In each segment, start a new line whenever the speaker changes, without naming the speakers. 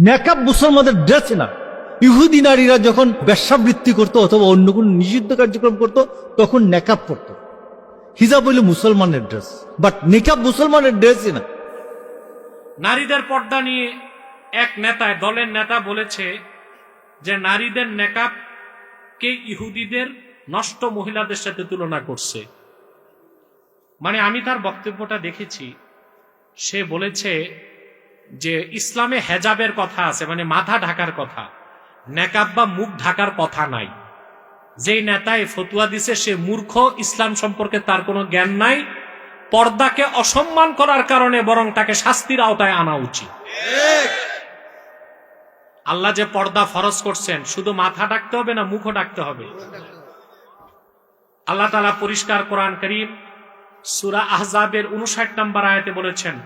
নেকাব মুসলমানদের ড্রেস না। ইহুদি নারীরা যখন ব্যবসাবৃত্তি করতো অথবা অন্য কোন নিষিদ্ধ কার্যক্রম করত, তখন নেকাব পরত হিজাব হইল মুসলমানের ড্রেস। বাট নেকাব মুসলমানের ড্রেসই না।
নারীদের পর্দা নিয়ে এক নেতায় দলের নেতা বলেছে যে নারীদের নেকাব কে ইহুদিদের নষ্ট মহিলাদের সাথে তুলনা করছে। মানে আমি তার বক্তব্যটা দেখেছি। সে বলেছে যে ইসলামে হেজাবের কথা আছে মানে মাথা ঢাকার কথা, নেকাব বা মুখ ঢাকার কথা নাই। যেই নেতায় ফতুয়া দিছে, সে মূর্খ, ইসলাম সম্পর্কে তার কোনো জ্ঞান নাই। পর্দাকে অসম্মান করার কারণে বরং তাকে শাস্তির আওতায় আনা উচিত। আল্লাহ যে পর্দা ফরজ করছেন, শুধু মাথা ডাকতে হবে না, মুখও ডাকতে হবে। আল্লাহ তালা পরিষ্কার কোরআন করিম, সুরা আহজাবের উনষাট নম্বর আয়াতে বলেছেন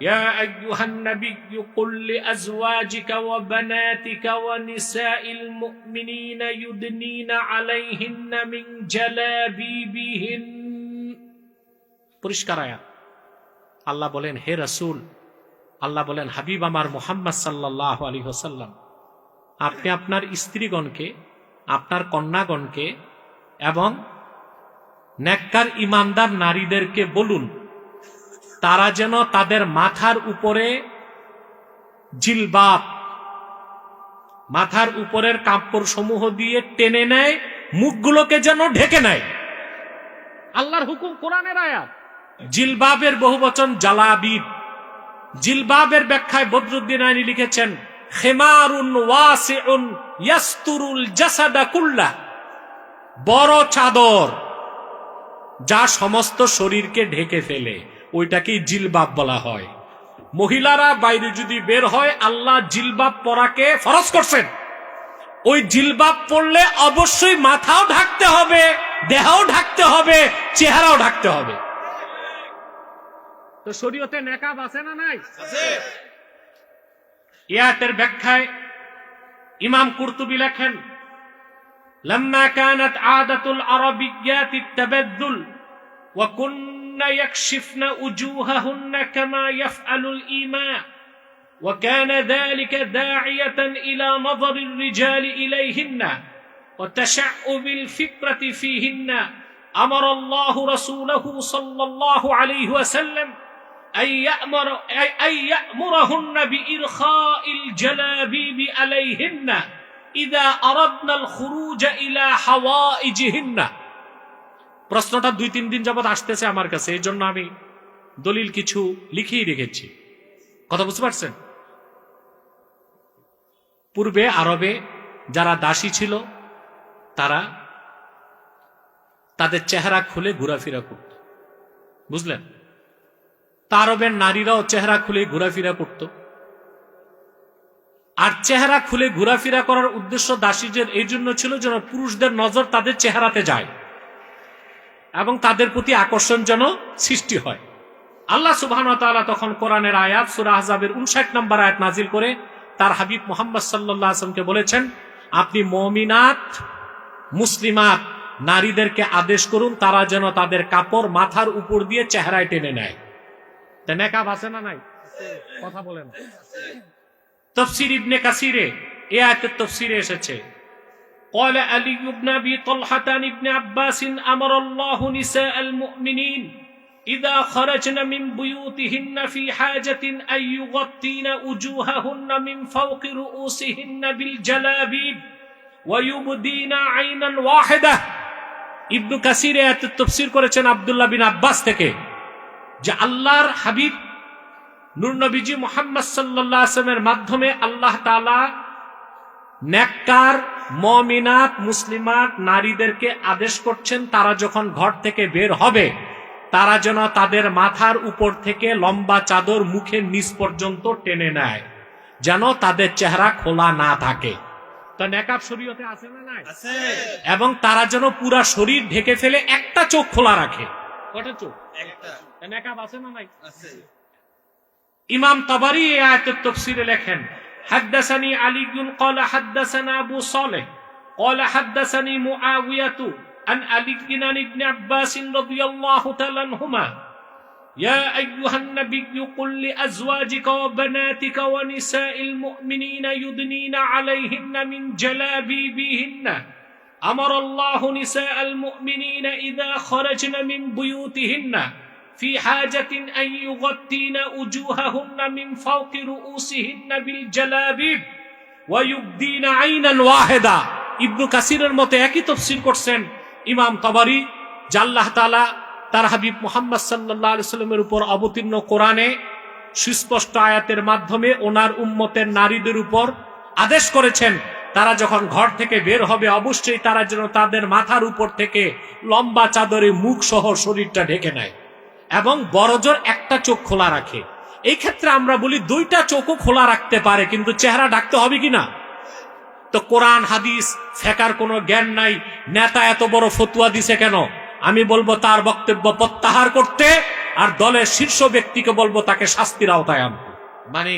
يا أيها النبي قل لأزواجك وبناتك ونساء المؤمنين يدنين عليهن من جلابيبهن পরিষ্কার আয়াত আল্লাহ বলেন হে রসুল আল্লাহ বলেন হাবিব আমার মোহাম্মদ সাল্লাহ আলী হোসাল্লাম আপনি আপনার স্ত্রীগণকে আপনার কন্যাগণকে এবং নেককার ইমানদার নারীদেরকে বলুন তারা যেন তাদের মাথার উপরে জিলবাব মাথার উপরের কাপড় সমূহ দিয়ে টেনে নেয় মুখগুলোকে যেন ঢেকে নেয়। আল্লাহর হুকুম কোরআনের আয়াত। জিলবাবের বহুবচন জালাবিব। জিলবাবের ব্যাখ্যায় বদরুদ্দিন আইনি লিখেছেন খেমারুন ওয়াসিউন ইয়াস্তুরুল জাসাদা কুল্লা বড় চাদর যা সমস্ত শরীরকে ঢেকে ফেলে। ওইটাকেই জিলবাব বলা হয় মহিলারা বাইরে যদি বের হয় আল্লাহ জিলবাব পরাকে ফরজ করছেন ওই জিলবাব পড়লে অবশ্যই মাথাও ঢাকতে হবে দেহও ঢাকতে হবে চেহারাও ঢাকতে হবে তো শরীয়তে নেকাব আছে না নাই ইয়াতের ব্যাখ্যায় ইমাম কুরতুবি লেখেন لما كانت عادة العربيات التبذل وكن يكشفن وجوههن كما يفعل الإيماء وكان ذلك داعية إلى نظر الرجال إليهن وتشعب الفكرة فيهن أمر الله رسوله صلى الله عليه وسلم أن يأمر أن يأمرهن بإرخاء الجلابيب عليهن إذا أردنا الخروج إلى حوائجهن. প্রশ্নটা দুই, তিন দিন যাবৎ আসতেছে আমার কাছে, এই জন্য আমি দলিল কিছু লিখেই রেখেছি। কথা বুঝতে পারছেন? পূর্বে আরবে যারা দাসী ছিল, তারা তাদের চেহারা খুলে ঘোরাফেরা করত। বুঝলেন? তারবের নারীরাও চেহারা খুলে ঘোরাফেরা করত। আর চেহারা খুলে ঘোরাফেরা করার উদ্দেশ্য দাসীদের এই জন্য ছিল যেন পুরুষদের নজর তাদের চেহারাতে যায়। এবং তাদের প্রতি আকর্ষণ যেন সৃষ্টি হয়। আল্লাহ সুবাহ তখন কোরআনের আয়াত, সুরা আহজাবের উনষাট নম্বর আয়াত নাজিল করে তার হাবিব মোহাম্মদ সাল্লাহ আসলামকে বলেছেন, আপনি মমিনাত, মুসলিমাত, নারীদেরকে আদেশ করুন, তারা যেন তাদের কাপড় মাথার উপর দিয়ে চেহারায় টেনে নেয়। নেকাব আছে না নাই? কথা বলেন। তফসির ইবনে কাসিরে, এ আয়াতের তফসিরে এসেছে قال علي بن ابي طلحه عن ابن عباس امر الله نساء المؤمنين اذا خرجن من بيوتهن في حاجه ان يغطين وجوههن من فوق رؤوسهن بالجلابيب ويبدين عينا واحده ইবনু কাসির আয়াতের তফসির করেছেন আব্দুল্লাহ বিন আব্বাস থেকে যে আল্লাহর হাবিব নূর নবীজি মোহাম্মদ সাল্লাহ আসলামের মাধ্যমে আল্লাহ তালা নেককার মমিনাত মুসলিমাত নারীদেরকে আদেশ করছেন তারা যখন ঘর থেকে বের হবে তারা যেন তাদের মাথার উপর থেকে লম্বা চাদর মুখের নিচ পর্যন্ত টেনে নেয় যেন তাদের চেহারা খোলা না থাকে। তো নেকাব শরীয়তে আছে না নাই? এবং তারা যেন পুরা শরীর ঢেকে ফেলে একটা চোখ খোলা রাখে। কটা চোখ? তা নেকাব আছে না নাই? ইমাম তাবারি এই আয়াতের তফসিরে লেখেন حدثني علي قال حدثنا أبو صالح قال حدثني معاوية عن علي بن ابن عباس رضي الله تعالى عنهما يا أيها النبي قل لأزواجك وبناتك ونساء المؤمنين يدنين عليهن من جلابيبهن أمر الله نساء المؤمنين إذا خرجن من بيوتهن في حاجة أن يغطين وجوههن من فوق رؤوسهن بالجلابيب ويبدين عينا واحدة ইবনু কাসিরের মতে একই তফসির করছেন ইমাম তবারি জাল্লাহ তালা তার হাবিব মোহাম্মদ সাল্লাহ সাল্লামের উপর অবতীর্ণ কোরআনে সুস্পষ্ট আয়াতের মাধ্যমে ওনার উম্মতের নারীদের উপর আদেশ করেছেন তারা যখন ঘর থেকে বের হবে অবশ্যই তারা যেন তাদের মাথার উপর থেকে লম্বা চাদরে মুখ সহ শরীরটা ঢেকে নেয় এবং বড়জোর একটা চোখ খোলা রাখে। এই ক্ষেত্রে আমরা বলি দুইটা চোখও খোলা রাখতে পারে, কিন্তু চেহারা ডাকতে হবে কিনা তো কোরআন, হাদিস, ফেকার কোনো জ্ঞান নাই, নেতা এত বড় ফতুয়া দিছে কেন? আমি বলব তার বক্তব্য প্রত্যাহার করতে, আর দলের শীর্ষ ব্যক্তিকে বলব তাকে শাস্তির আওতায় আনতে। মানে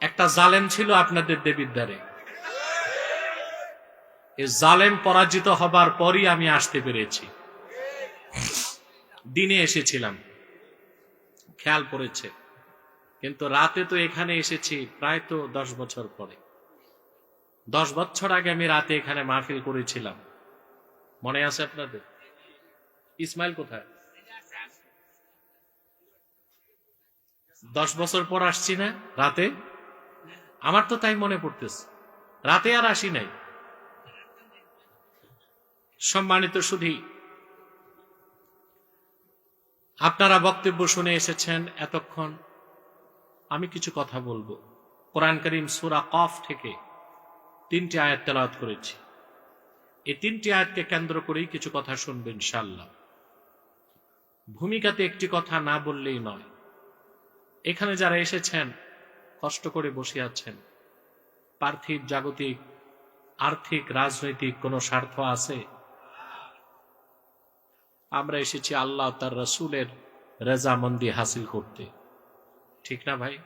একটা জালেম ছিল আপনাদের দেবীর দ্বারে। এই জালেম পরাজিত হবার পরই আমি আসতে পেরেছি। দিনে এসেছিলাম। খেয়াল পড়েছে। কিন্তু রাতে তো এখানে এসেছি প্রায় তো দশ বছর পরে। দশ বছর আগে আমি রাতে এখানে মাহফিল করেছিলাম। মনে আছে আপনাদের? ইসমাইল কোথায়? দশ বছর পর আসছি না রাতে? আমার তো তাই মনে পড়তেছে। রাতে আর আসি নাই। সম্মানিত শুধু আপনারা বক্তব্য শুনে এসেছেন এতক্ষণ। আমি কিছু কথা বলব। কোরআন করিম সুরা কফ থেকে তিনটি আয়াত তেলাওয়াত করেছি। এই তিনটি আয়াতকে কেন্দ্র করেই কিছু কথা শুনবেন ইনশাল্লাহ ভূমিকাতে একটি কথা না বললেই নয়। এখানে যারা এসেছেন, কষ্ট করে বসে আছেন। পার্থিব, জাগতিক, আর্থিক, রাজনৈতিক কোনো স্বার্থ আছে? আমরা এসেছি আল্লাহ তার রসুলের রেজামন্দি হাসিল করতে। ঠিক না ভাই?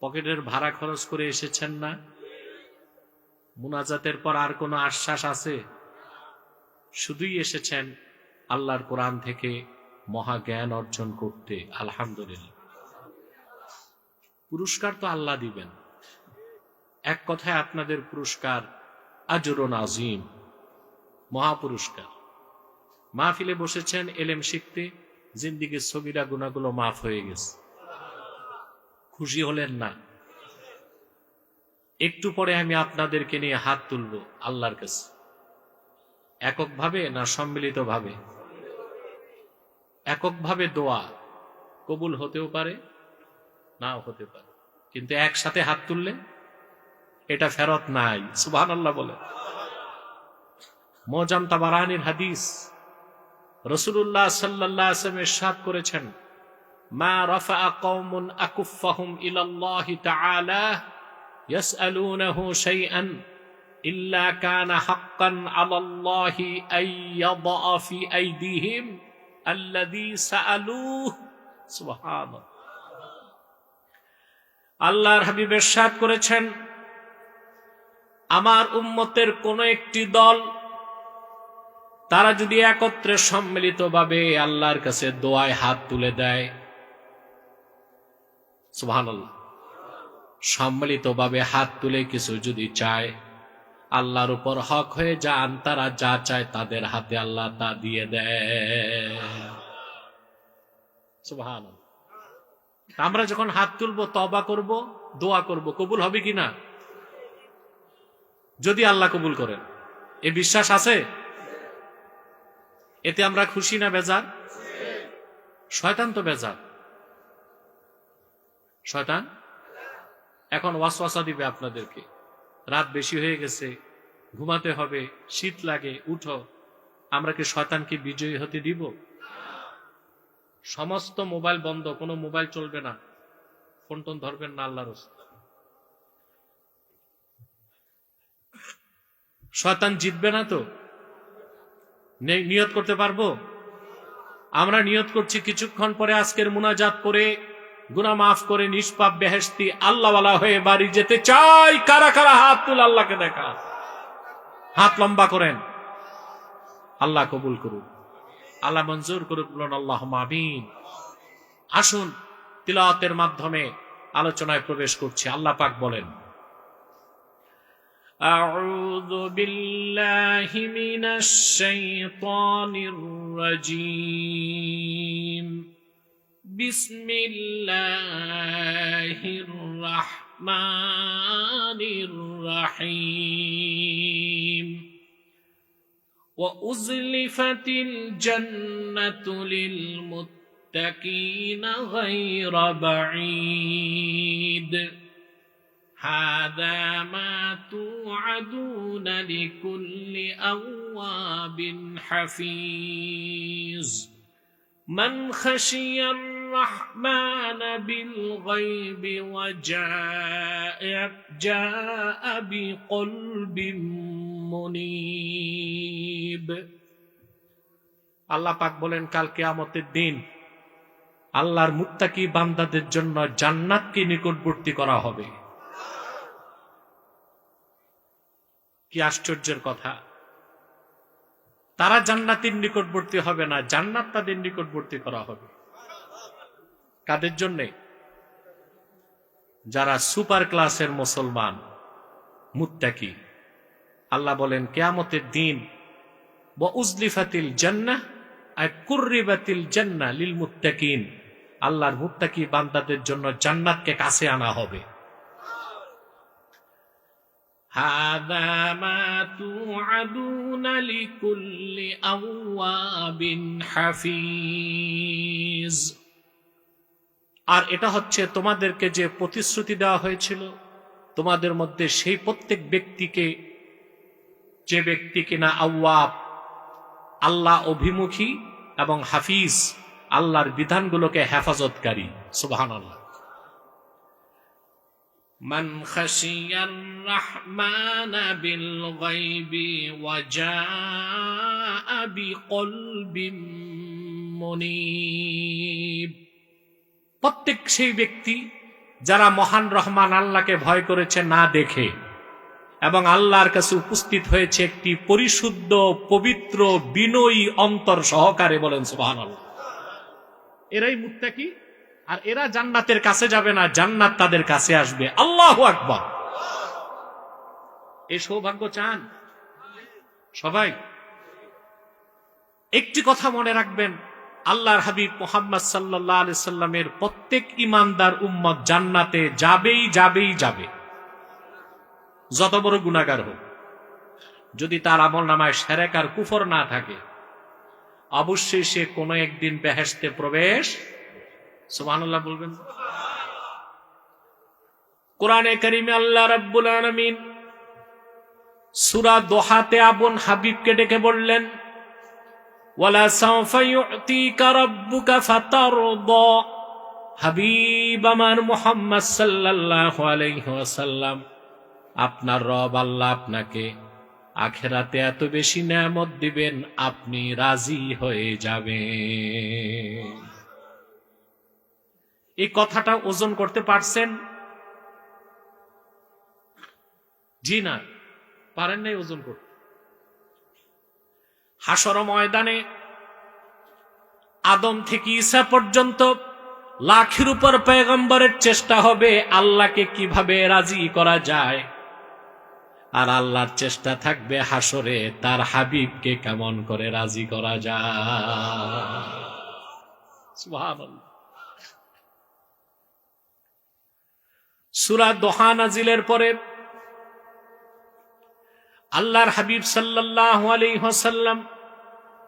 পকেটের ভাড়া খরচ করে এসেছেন না? মুনাজাতের পর আর কোনো আশ্বাস আছে? শুধুই এসেছেন আল্লাহর কোরআন থেকে মহা জ্ঞান অর্জন করতে, আলহামদুলিল্লাহ। পুরস্কার তো আল্লাহ দিবেন। এক কথায় আপনাদের পুরস্কার আজরুন আজিম মহাপুরস্কার। মাহফিলে বসেছেন এলেম শিখতে, জিন্দিগির ছবিরা, গুণাগুলো মাফ হয়ে গেছে। খুশি হলেন না। একটু পরে আমি আপনাদেরকে নিয়ে হাত তুলব আল্লাহর কাছে। এককভাবে না সম্মিলিতভাবে? এককভাবে দোয়া কবুল হতেও পারে, নাও হতে পারে। কিন্তু একসাথে হাত তুললে এটা ফেরত নাই। সুবহান আল্লাহ বলে। মজাম তাবারানির হাদিস। রসুল্লাহ সাল্লাহ আসলাম এরশাদ করেছেন, মা রফা কৌমুন আকুফাহুম ইলাল্লাহি তাআলা ইল্লা কানা আই আল্লাহর হাবিবের এরশাদ করেছেন, আমার উম্মতের কোন একটি দল তারা যদি একত্রে সম্মিলিতভাবে আল্লাহর কাছে দোয়ায় হাত তুলে দেয়, সুবহানাল্লাহ, সম্মিলিতভাবে হাত তুলে কিছু যদি চায়, আল্লাহর উপর হক হয়ে যান, তারা যা চায় তাদের হাতে আল্লাহ তা দিয়ে দেয়। আমরা যখন হাত তুলবো তবা করব, দোয়া করব, কবুল হবে কি না যদি আল্লাহ কবুল করেন। এ বিশ্বাস আছে? এতে আমরা খুশি না বেজার? শয়তান তো বেজার। শয়তান, এখন ওয়াসওয়াসা দিবে আপনাদেরকে। রাত বেশি হয়ে গেছে, ঘুমাতে হবে, শীত লাগে, উঠো। আমরা কি শয়তানকে বিজয়ী হতে দিব? সমস্ত মোবাইল বন্ধ, কোনো মোবাইল চলবে না। ফোন টোন ধরবেন না আল্লাহর শয়তান জিতবে না তো? নিয়ত করতে পারব? আমরা নিয়ত করছি কিছুক্ষণ পরে আজকের মুনাজাত করে গুনা মাফ করে, নিষ্পাপ বেহেস্তি আল্লাহওয়ালা হয়ে বাড়ি যেতে চাই। কারা কারা হাত তুল আল্লাহকে দেখা? হাত লম্বা করেন। আল্লাহ কবুল করুন। আল্লাহ মঞ্জুর করুক আল্লাহ আমিন। আসুন, তিলাওয়াতের মাধ্যমে আলোচনায় প্রবেশ করছি। আল্লাহ পাক বলেন। أعوذ بالله من الشيطان الرجيم. بسم الله الرحمن الرحيم. وأزلفت الجنة للمتقين غير بعيد. هذا ما توعدون لكل أواب حفيظ من خشي الرحمن بالغيب وجاء جاء بقلب منيب আল্লাহ পাক বলেন কাল কেয়ামতের দিন আল্লাহর মুত্তাকি বান্দাদের জন্য জান্নাতকে নিকটবর্তী করা হবে কি আশ্চর্যের কথা? তারা জান্নাতের নিকটবর্তী হবে না, জান্নাত তাদের নিকটবর্তী করা হবে। কাদের জন্যে? যারা সুপার ক্লাসের মুসলমান, মুত্তাকি। আল্লাহ বলেন, কেয়ামতের দিন উজলিফাতিল জান্নাহ আর কুর্রিবাতিল জান্নাহ লিল মুত্তাকিন। আল্লাহর মুত্তাকি বান্দাদের জন্য জান্নাতকে কাছে আনা হবে। هذا ما توعدون لكل أواب حفيظ আর এটা হচ্ছে তোমাদেরকে যে প্রতিশ্রুতি দেওয়া হয়েছিল তোমাদের মধ্যে সেই প্রত্যেক ব্যক্তিকে যে ব্যক্তি কিনা আওয়াব আল্লাহ অভিমুখী এবং হাফিজ আল্লাহর বিধানগুলোকে হেফাজতকারী সুবাহান আল্লাহ من خشي الرحمن بالغيب وجاء بقلب منيب প্রত্যেক সেই ব্যক্তি যারা মহান রহমান আল্লাহকে ভয় করেছে না দেখে এবং আল্লাহর কাছে উপস্থিত হয়েছে একটি পরিশুদ্ধ পবিত্র বিনয়ী অন্তর সহকারে বলেন সুবাহান আল্লাহ এরাই মুত্তাকি আর এরা জান্নাতের কাছে যাবে না, জান্নাত তাদের কাছে আসবে। আল্লাহ আকবর। এ সৌভাগ্য চান? সবাই? একটি কথা মনে রাখবেন, আল্লাহর হাবিব মোহাম্মদ সাল্লাহ আলি সাল্লামের প্রত্যেক ইমানদার উম্মত জান্নাতে যাবেই যাবেই, যাবে। যত বড় গুণাগার হোক, যদি তার আমল নামায় সেরেক আর কুফর না থাকে, অবশ্যই সে কোনো একদিন বেহেস্তে প্রবেশ বলবেন। কোরআনে করিমে আল্লাহ দোহাতে হাবিবকে ডেকে বললেন, ওয়ালা মুহাম্মদ আপনার রব আল্লাহ আপনাকে আখেরাতে এত বেশি নেয়ামত দিবেন, আপনি রাজি হয়ে যাবেন। এই কথাটা ওজন করতে পারছেন? জি না, পারেন নাই ওজন করতে। হাসর ময়দানে আদম থেকে ঈসা পর্যন্ত লাখের উপর পেগম্বরের চেষ্টা হবে আল্লাহকে কীভাবে রাজি করা যায়? আর আল্লাহর চেষ্টা থাকবে হাসরে তার হাবিবকে কেমন করে রাজি করা যায়? সুরা দোহা নাজিলের পরে আল্লাহর হাবিব সাল্লাহ আলাইসাল্লাম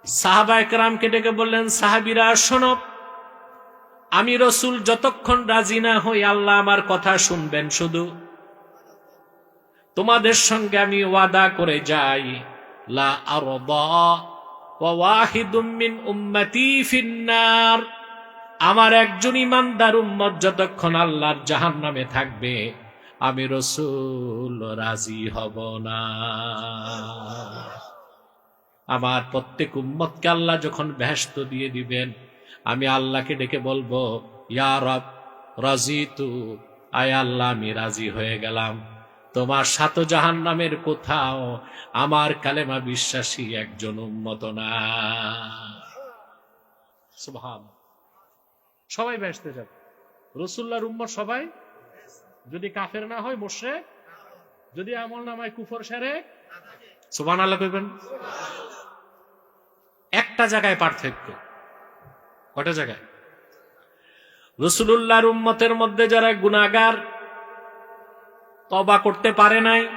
সাহাবা একরামকে ডেকে বললেন, সাহাবিরা, শোনো, আমি রসুল যতক্ষণ রাজি না হই, আল্লাহ আমার কথা শুনবেন শুধু। তোমাদের সঙ্গে আমি ওয়াদা করে যাই। লা ওয়াহিদুম মিন উম্মতি ফিন্নার আমার একজন ইমানদার উম্মত যতক্ষণ আল্লাহর জাহান নামে থাকবে, আমি রসুল রাজি হব না। আমার প্রত্যেক উম্মতকে আল্লাহ যখন ব্যস্ত দিয়ে দিবেন, আমি আল্লাহকে ডেকে বলব, ইয়া রব, রাজি তু। আয় আল্লাহ, আমি রাজি হয়ে গেলাম। তোমার সাত জাহান নামের কোথাও আমার কালেমা বিশ্বাসী একজন উম্মত না। সুবহান সবাই বেসতে যাবে। রসুল্লাহর উম্মত সবাই যদি কাফের না হয় মোশরে যদি আমল নামায় কুফর সেরে সুবহান আল্লাহ কইবেন। একটা জায়গায় পার্থক্য। কটা জায়গায়? রসুল্লাহর উম্মতের মধ্যে যারা গুনাগার তবা করতে পারে নাই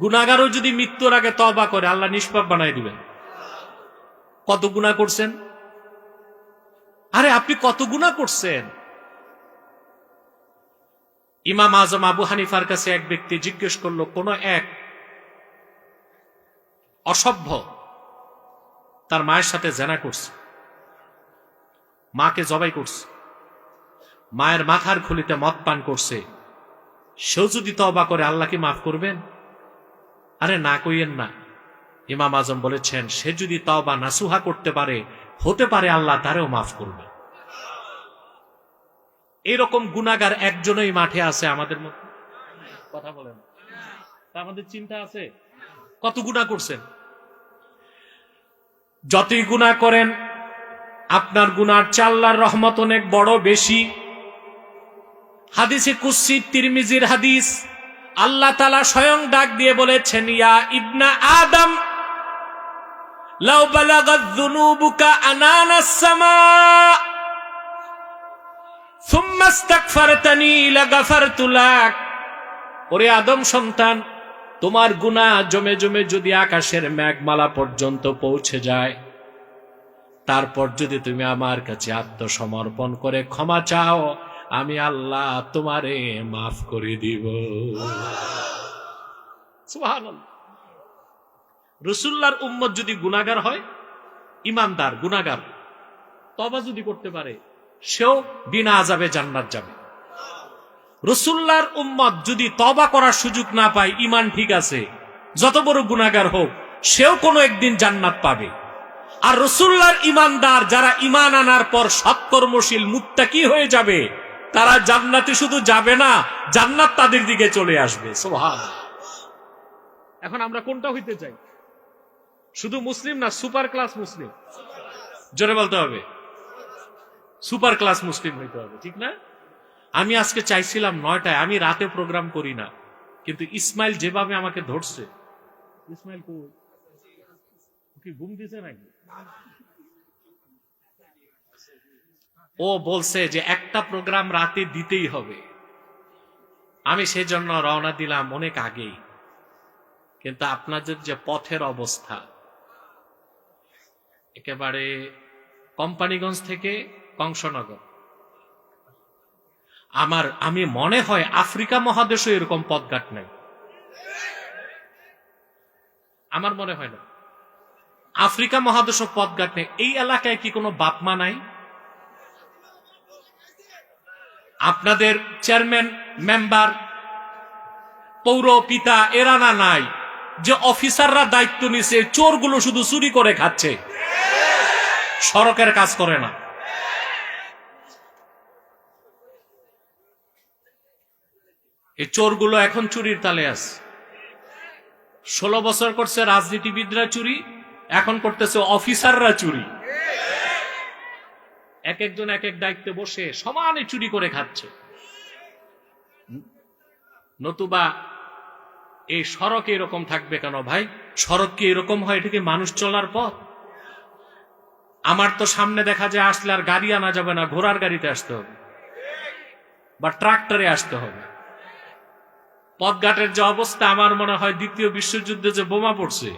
গুনাগারও যদি মৃত্যুর আগে তবা করে, আল্লাহ নিষ্পাপ বানাই দিবেন। কত গুণা করছেন? আরে, আপনি কত গুণা করছেন? ইমাম আজম আবু হানিফার কাছে এক ব্যক্তি জিজ্ঞেস করল, কোন এক অসভ্য তার মায়ের সাথে জেনা করছে, মাকে জবাই করছে, মায়ের মাথার খুলিতে মদ পান করছে, সেও যদি তবা করে, আল্লাহ কি মাফ করবেন? আরে, না কইয়েন না। ইমাম আজম বলেছেন, সে যদি তবা নাসুহা করতে পারে হতে পারে আল্লাহ তারেও মাফ করবে। এরকম গুনাগার একজনই মাঠে আছে আমাদের মধ্যে। কথা বলেন। আমাদের চিন্তা আছে? কত গুণা করছেন? যতই গুণা করেন, আপনার গুনার চাল্লার রহমত অনেক বড়, বেশি। হাদিসে কুসি তিরমিজির হাদিস, আল্লাহ তালা স্বয়ং ডাক দিয়ে বলেছেন, ইয়া ইবনা আদম বালাগাত যুনুবুকা আনানাস সামা। সুম্মা ইস্তাগফারতানি লাগাফারতু লাক। ওরে আদম সন্তান, তোমার গুনাহ জমে জমে যদি আকাশের মেঘমালা পর্যন্ত পৌঁছে যায়, তারপর যদি তুমি আমার কাছে আত্মসমর্পণ করে ক্ষমা চাও, আমি আল্লাহ তোমারে মাফ করে দিব। সুবহানাল্লাহ। রসুল্লার উম্মত যদি গুনাগার হয়, ইমানদার গুনাগার তবা যদি করতে পারে, সেও বিনা আজাবে জান্নাত যাবে। রসুল্লার উম্মত যদি তবা করার সুযোগ না পায় ইমান ঠিক আছে, যত বড় গুনাগার হোক, সেও কোনো একদিন জান্নাত পাবে। আর রসুল্লার ইমানদার যারা ইমান আনার পর সৎকর্মশীল, মুত্তাকি হয়ে যাবে, তারা জান্নাতে শুধু যাবে না, জান্নাত তাদের দিকে চলে আসবে। সোহান এখন আমরা কোনটা হইতে চাই? শুধু মুসলিম না সুপার ক্লাস মুসলিম। জোরে বলতে হবে। সুপার ক্লাস মুসলিম হইতে হবে, ঠিক না? আমি আজকে চাইছিলাম নয়টায়, আমি রাতে প্রোগ্রাম করি না। কিন্তু ইসমাইল যেভাবে আমাকে ধরছে। ইসমাইল কি ঘুম দিছে নাকি? ও বলছে যে একটা প্রোগ্রাম রাতে দিতেই হবে। আমি সেজন্য রওনা দিলাম অনেক আগেই। কিন্তু আপনাদের যে পথের অবস্থা একেবারে কোম্পানিগঞ্জ থেকে কংসনগর। আমার, আমি মনে হয় আফ্রিকা মহাদেশও এরকম পথঘাট নাই। আমার মনে হয় না। আফ্রিকা মহাদেশ পথঘাট নেই। এই এলাকায় কি কোনো বাপমা নাই? আপনাদের চেয়ারম্যান, মেম্বার, পৌর পিতা, এরা না নাই যে অফিসাররা দায়িত্ব নিছে, চোরগুলো শুধু চুরি করে খাচ্ছে। সড়কের কাজ করে না। এই চোরগুলো এখন চুরির তালে আছে। ষোলো বছর করছে রাজনীতিবিদরা চুরি, এখন করতেছে অফিসাররা চুরি। এক একজন এক এক দায়িত্বে বসে সমানে চুরি করে খাচ্ছে। নতুবা এই সড়কে এরকম থাকবে কেন ভাই? সড়ক কি এরকম হয়? এটা কি মানুষ চলার পথ? আমার তো সামনে দেখা যায় আসলে আর গাড়ি আনা যাবে না, ঘোড়ার গাড়িতে আসতে হবে। বা ট্রাক্টরে আসতে হবে। পথঘাটের যে অবস্থা, আমার মনে হয় দ্বিতীয় বিশ্বযুদ্ধে যে বোমা পড়ছে,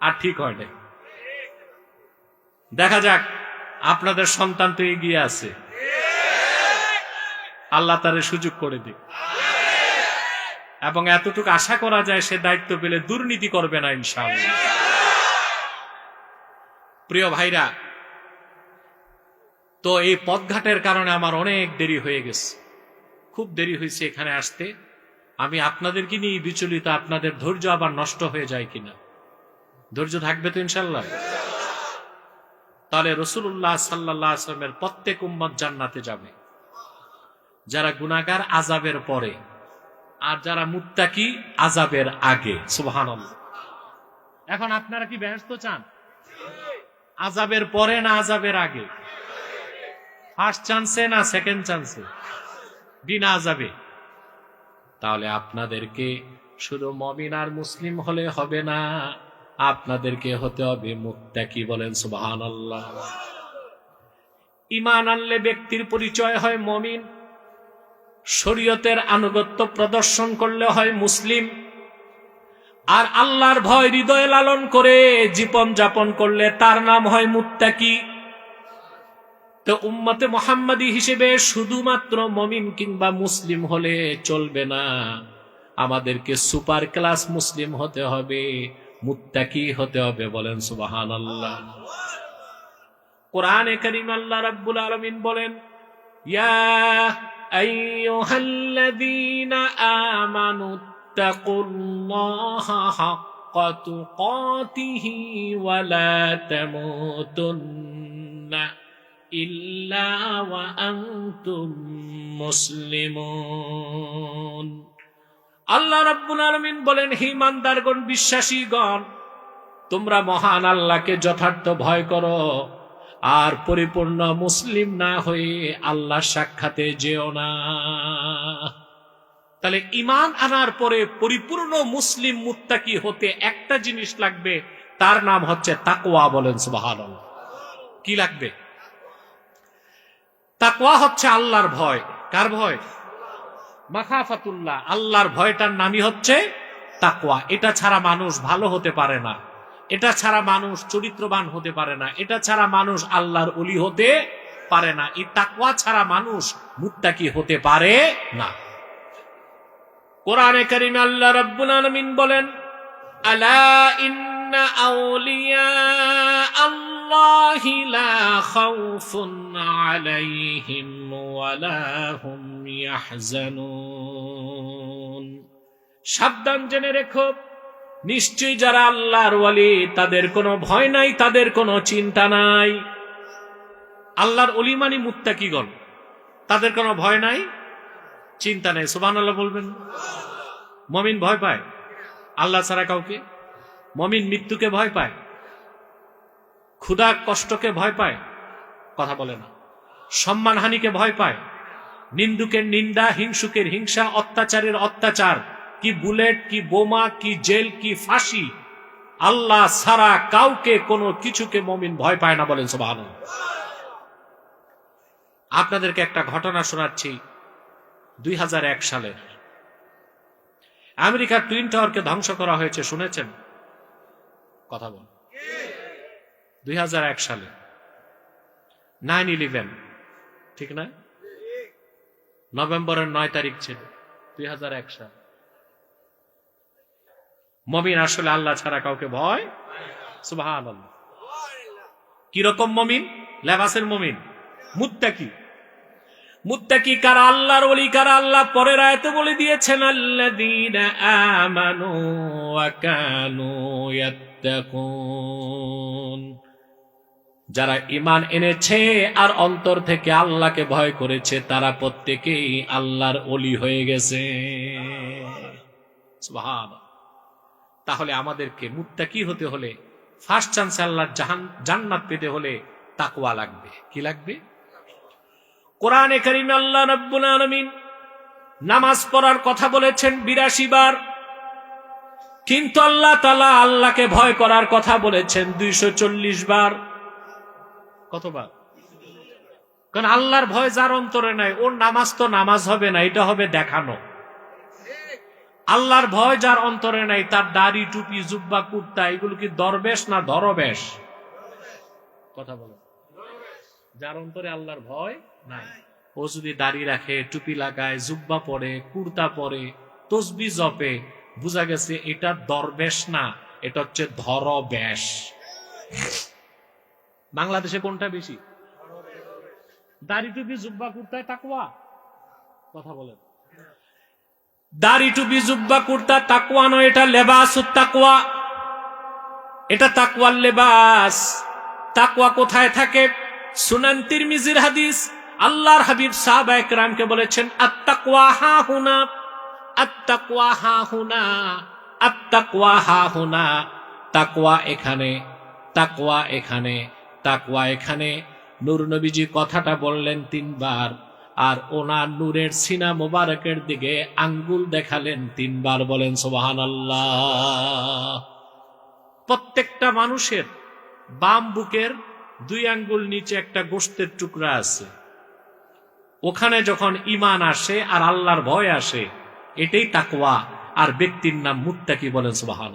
আর ঠিক হয় নাই। দেখা যাক, আপনাদের সন্তান তো এগিয়ে আছে। আল্লাহ তারে সুযোগ করে দিক। এবং এতটুকু আশা করা যায়, সে দায়িত্ব পেলে দুর্নীতি করবে না, ইনশাআল্লাহ। প্রিয় ভাইরা, তো এই পথঘাটের কারণে আমার অনেক দেরি হয়ে গেছে। খুব দেরি হয়েছে এখানে আসতে। আমি আপনাদেরকে নিয়ে বিচলিত, আপনাদের ধৈর্য আবার নষ্ট হয়ে যায় কিনা? ধৈর্য থাকবে তো ইনশাল্লাহ। তাহলে রসুল্লাহ সাল্লাহ আসলামের প্রত্যেক উম্মত জান্নাতে যাবে। যারা গুনাগার আজাবের পরে আর যারা মুত্তাকি আজাবের আগে সুবহান এখন আপনারা কি ব্যস্ত চান? আজাবের পরে না আজাবের আগে? ফার্স্ট চান্সে না সেকেন্ড চান্সে বিনা আজাবে তাহলে আপনাদেরকে শুধু মমিন আর মুসলিম হলে হবে না, আপনাদেরকে হতে হবে মুক্তা কি বলেন সুবাহান আল্লাহ ইমান আনলে ব্যক্তির পরিচয় হয় মমিন, শরীয়তের আনুগত্য প্রদর্শন করলে হয় মুসলিম আর আল্লাহর ভয় হৃদয়ে লালন করে জীবন যাপন করলে তার নাম হয় মুত্তাকি। তো উম্মতে মোহাম্মদী হিসেবে শুধুমাত্র মমিন কিংবা মুসলিম হলে চলবে না। আমাদেরকে সুপার ক্লাস মুসলিম হতে হবে, মুত্তাকি হতে হবে বলেন সুবাহান আল্লাহ কোরআনে করিম আল্লাহ রাব্বুল আলামিন বলেন, ইয়া আইয়ুহাল্লাযীনা আমানু হাক্কা তুকাতিহি ওয়া লা তামুতুন্না ইল্লা ওয়া আনতুম মুসলিমুন আল্লাহ রাব্বুল আলামিন বলেন, হে ইমানদারগণ, বিশ্বাসীগণ, তোমরা মহান আল্লাহকে যথার্থ ভয় করো, আর পরিপূর্ণ মুসলিম না হয়ে আল্লাহ সাক্ষাতে যেও না। তাহলে ইমান আনার পরে পরিপূর্ণ মুসলিম মুত্তাকি হতে একটা জিনিস লাগবে, তার নাম হচ্ছে তাকওয়া বলেন, সুবহানাল্লাহ। কি লাগবে? তাকওয়া হচ্ছে আল্লাহর ভয়। কার ভয়? মাখাফাতুল্লাহ, আল্লাহর ভয়টার নামই হচ্ছে তাকওয়া। এটা ছাড়া মানুষ ভালো হতে পারে না। এটা ছাড়া মানুষ চরিত্রবান হতে পারে না। এটা ছাড়া মানুষ আল্লাহর অলি হতে পারে না। এই তাকওয়া ছাড়া মানুষ মুত্তাকি হতে পারে না। কোরআনে কারিমে আল্লাহ রাব্বুল আলামিন বলেন ইন্না সাবধান জেনে রেখো, নিশ্চয়ই যারা আল্লাহর ওয়ালি, তাদের কোনো ভয় নাই, তাদের কোনো চিন্তা নাই। আল্লাহর অলি মানে মুত্তাকিগণ, তাদের কোনো ভয় নাই। চিন্তা নেই সুবান আল্লাহ বলবেন। মমিন ভয় পায়? আল্লাহ ছাড়া কাউকে? মমিন মৃত্যুকে ভয় পায়? ক্ষুধা কষ্টকে ভয় পায়? কথা বলে না। সম্মানহানিকে ভয় পায়? নিন্দুকের নিন্দা, হিংসুকের হিংসা, অত্যাচারের অত্যাচার। কি বুলেট, কি বোমা, কি জেল, কি ফাঁসি? আল্লাহ ছাড়া কাউকে, কোনো কিছুকে মমিন ভয় পায় না বলেন সব আপনাদেরকে একটা ঘটনা শোনাচ্ছি। দুই সালের আমেরিকার টুইন টাওয়ারকে ধ্বংস করা হয়েছে, শুনেছেন? কথা বল। দুই হাজার এক সালে। নাইন ইলেভেন, ঠিক না? নভেম্বরের নয় তারিখ ছিল, দুই হাজার এক সাল। মমিন আসলে আল্লাহ ছাড়া কাউকে ভয় সুবাহান কীরকম মমিন? লেবাসের মমিন। মুত্তাকি। মুত্তাকি কারা আল্লাহর ওলি, কারা আল্লাহ পরের আয়তে বলে দিয়েছেন, আল্লাযীনা আমানু ওয়া কানু ইয়াত্তাকুন। যারা ইমান এনেছে আর অন্তর থেকে আল্লাহকে ভয় করেছে, তারা প্রত্যেকেই আল্লাহর অলি হয়ে গেছে। তাহলে আমাদেরকে মুত্তাকি হতে হলে ফার্স্ট চান্স আল্লাহর জান্নাত পেতে হলে তাকওয়া লাগবে। কি লাগবে? কোরআনে করিমে আল্লাহ রাব্বুল আলামিন নামাজ পড়ার কথা বলেছেন বিরাশি বার। কিন্তু আল্লাহ তালা আল্লাহকে ভয় করার কথা বলেছেন দুইশো চল্লিশ বার। কতবার? কারণ আল্লাহর ভয় যার অন্তরে নাই, ওর নামাজ তো নামাজ হবে না, এটা হবে দেখানো। আল্লাহর ভয় যার অন্তরে নাই, তার দাড়ি, টুপি, জুব্বা, কুর্তা, এগুলো কি দরবেশ না ধরবেশ? কথা বলো। যার অন্তরে আল্লাহর ভয় নাই। ও যদি দাড়ি রাখে, টুপি লাগায়, জুব্বা পরে, কুর্তা পরে, তসবি জপে, বুঝা গেছে এটা দরবেশ না, এটা হচ্ছে ধরবেশ। বাংলাদেশে কোনটা বেশি? দাড়ি টুপি, জুব্বা কুর্তায় তাকুয়া কথা বলেন। দাড়ি টুপি, জুব্বা, কুর্তা তাকুয়া নয়, এটা লেবাস তাকুয়া এটা তাকুয়ার লেবাস। তাকুয়া কোথায় থাকে? সুনান তিরমিজির হাদিস। আল্লাহর হাবিব সাহাবা একরামকে বলেছেন আত্তাকুয়া হা হুনা আত্তাকুয়া হা হুনা আত্তাকুয়া হা হুনা তাকুয়া এখানে তাকুয়া এখানে, তাকওয়া এখানে। নূর নবীজি কথাটা বললেন তিনবার, আর ওনার নূরের সিনা মোবারকের দিকে আঙ্গুল দেখালেন তিনবার, বলেন সোবাহান আল্লাহ প্রত্যেকটা মানুষের বাম বুকের দুই আঙ্গুল নিচে একটা গোস্তের টুকরা আছে। ওখানে যখন ইমান আসে আর আল্লাহর ভয় আসে, এটাই তাকওয়া। আর ব্যক্তির নাম মুত্তাকি বলেন সুবাহান